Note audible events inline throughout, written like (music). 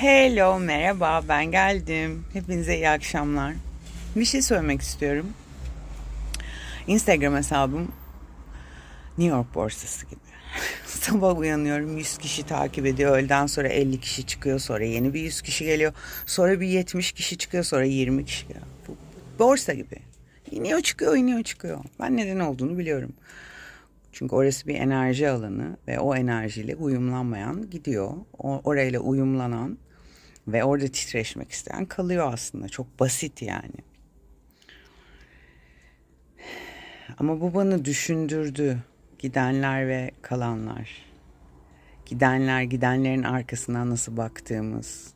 Hello, merhaba, ben geldim. Hepinize iyi akşamlar. Bir şey söylemek istiyorum. Instagram hesabım New York borsası gibi. (laughs) Sabah uyanıyorum 100 kişi takip ediyor. Öğleden sonra 50 kişi çıkıyor. Sonra yeni bir 100 kişi geliyor. Sonra bir 70 kişi çıkıyor. Sonra 20 kişi geliyor. Borsa gibi. İniyor çıkıyor, iniyor çıkıyor. Ben neden olduğunu biliyorum. Çünkü orası bir enerji alanı ve o enerjiyle uyumlanmayan gidiyor. O, orayla uyumlanan ve orada titreşmek isteyen kalıyor aslında. Çok basit yani. Ama bu bana düşündürdü. Gidenler ve kalanlar. Gidenler, gidenlerin arkasından nasıl baktığımız.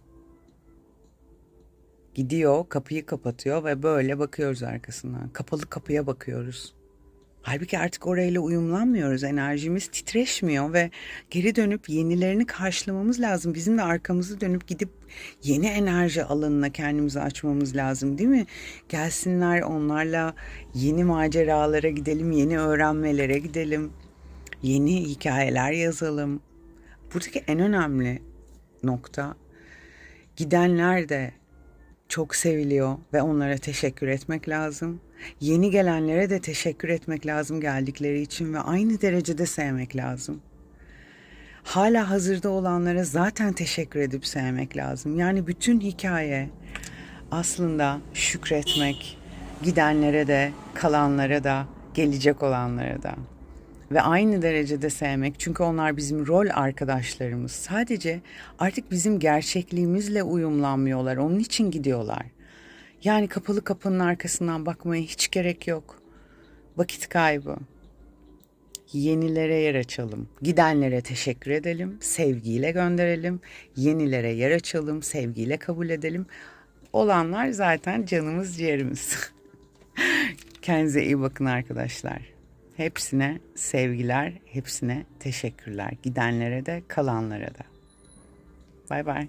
Gidiyor, kapıyı kapatıyor ve böyle bakıyoruz arkasından. Kapalı kapıya bakıyoruz. Halbuki artık orayla uyumlanmıyoruz. Enerjimiz titreşmiyor ve geri dönüp yenilerini karşılamamız lazım. Bizim de arkamızı dönüp gidip yeni enerji alanına kendimizi açmamız lazım değil mi? Gelsinler onlarla yeni maceralara gidelim, yeni öğrenmelere gidelim. Yeni hikayeler yazalım. Buradaki en önemli nokta gidenler de çok seviliyor ve onlara teşekkür etmek lazım. Yeni gelenlere de teşekkür etmek lazım geldikleri için ve aynı derecede sevmek lazım. Hala hazırda olanlara zaten teşekkür edip sevmek lazım. Yani bütün hikaye aslında şükretmek, gidenlere de, kalanlara da, gelecek olanlara da ve aynı derecede sevmek. Çünkü onlar bizim rol arkadaşlarımız. Sadece artık bizim gerçekliğimizle uyumlanmıyorlar. Onun için gidiyorlar. Yani kapalı kapının arkasından bakmaya hiç gerek yok. Vakit kaybı. Yenilere yer açalım. Gidenlere teşekkür edelim. Sevgiyle gönderelim. Yenilere yer açalım. Sevgiyle kabul edelim. Olanlar zaten canımız ciğerimiz. (laughs) Kendinize iyi bakın arkadaşlar. Hepsine sevgiler, hepsine teşekkürler. Gidenlere de kalanlara da. Bay bay.